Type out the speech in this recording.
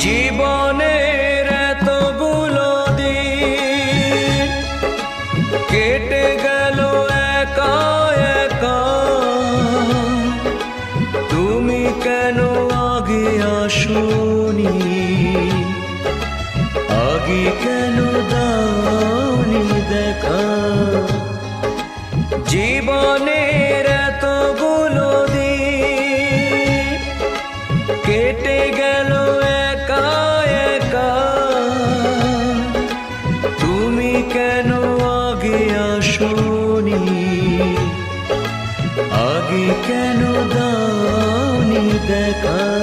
জীবনের এতগুলো দিন কেটে গেল একা একা। তুমি কেন আগে আসুনি? আগে কেন দাওনি দেখা? জীবনের এতগুলো দিন কেটে গেল আগে আসনি। আগে কেন দাওনি দেখা